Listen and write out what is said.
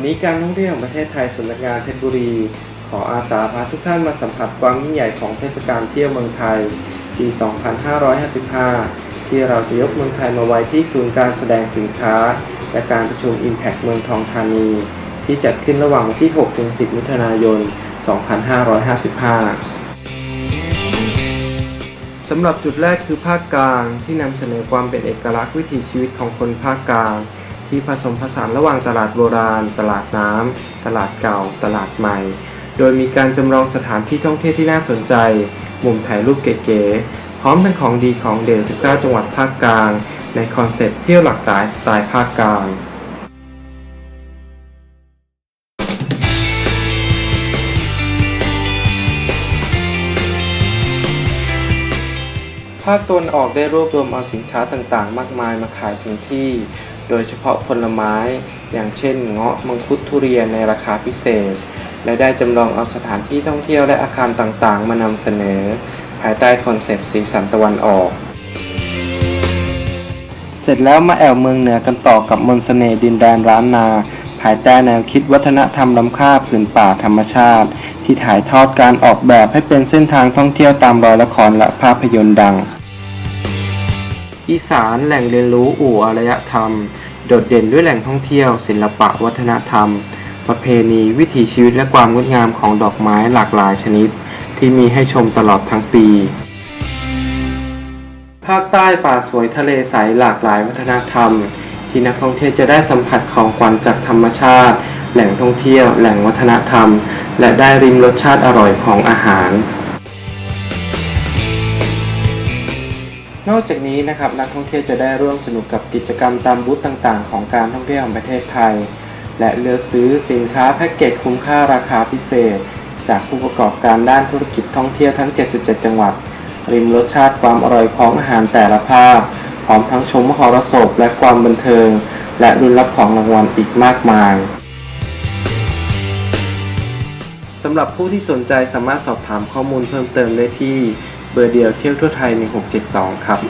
วันนี้การท่องเที่ยวแห่งประเทศไทยสำนักงานเพชรบุรี ขออาสาพาทุกท่านมาสัมผัสความยิ่งใหญ่ของเทศกาลเที่ยวเมืองไทย ปี 2555 ที่เราจะยกเมืองไทยมาไว้ที่ศูนย์การแสดงสินค้า และการประชุม Impact เมืองทองธานี ที่จัดขึ้นระหว่างวันที่ 6-10 มิถุนายน 2555สำหรับจุดแรกคือภาคกลางที่นำเสนอความเป็นเอกลักษณ์วิถีชีวิตของคนภาคกลาง ที่ผสมผสานระหว่างตลาดโบราณ ตลาดน้ำ ตลาดเก่า ตลาดใหม่ โดยมีการจำลองสถานที่ท่องเที่ยวที่น่าสนใจ มุมถ่ายรูปเก๋ๆ พร้อมทั้งของดีของเด่น 19 จังหวัดภาคกลาง ในคอนเซ็ปต์เที่ยวหลากหลายสไตล์ภาคกลางภาคตะวันออกได้รวบรวมเอาสินค้าต่างๆ มากมายมาขายถึงที่ โดยเฉพาะผลไม้ อย่างเช่นเงาะมังคุดทุเรียนในราคาพิเศษ และได้จำลองเอาสถานที่ท่องเที่ยวและอาคารต่างๆ มานำเสนอ ภายใต้คอนเซปต์สีสันตะวันออก เสร็จแล้วมาแอวเมืองเหนือกันต่อกับมนเสน่ห์ดินแดนร้านนา ภายใต้แนวคิดวัฒนธรรมล้ำค่าผืนป่าธรรมชาติ ที่ถ่ายทอดการออกแบบให้เป็นเส้นทางท่องเที่ยวตามรอยละครและภาพยนตร์ดัง อีสานแหล่งเรียนรู้อู่อารยธรรม โดดเด่นด้วยแหล่งท่องเที่ยว ศิลปะวัฒนธรรม ประเพณีวิถีชีวิตและความงดงามของดอกไม้หลากหลายชนิด ที่มีให้ชมตลอดทั้งปี ภาคใต้ป่าสวยทะเลใสหลากหลายวัฒนธรรม ที่นักท่องเที่ยวจะได้สัมผัสของขวัญจากธรรมชาติ แหล่งท่องเที่ยว แหล่งวัฒนธรรม และได้ริมรสชาติอร่อยของอาหาร นอกจากนี้นะครับนักท่องเที่ยวจะได้ร่วมสนุกกับกิจกรรมตามบูธต่างๆ ของการท่องเที่ยวแห่งประเทศไทย และเลือกซื้อสินค้าแพ็กเกจคุ้มค่าราคาพิเศษ จากผู้ประกอบการด้านธุรกิจท่องเที่ยวทั้ง 77 จังหวัด ริมรสชาติความอร่อยของอาหารแต่ละภาคพร้อมทั้งชมมหรสพและความบันเทิง และรุนรับของรางวัลอีกมากมายสำหรับผู้ที่สนใจสามารถสอบถามข้อมูลเพิ่มเติมได้ที่ เบอร์เดียวเที่ยวทั่วไทย 1672 ครับ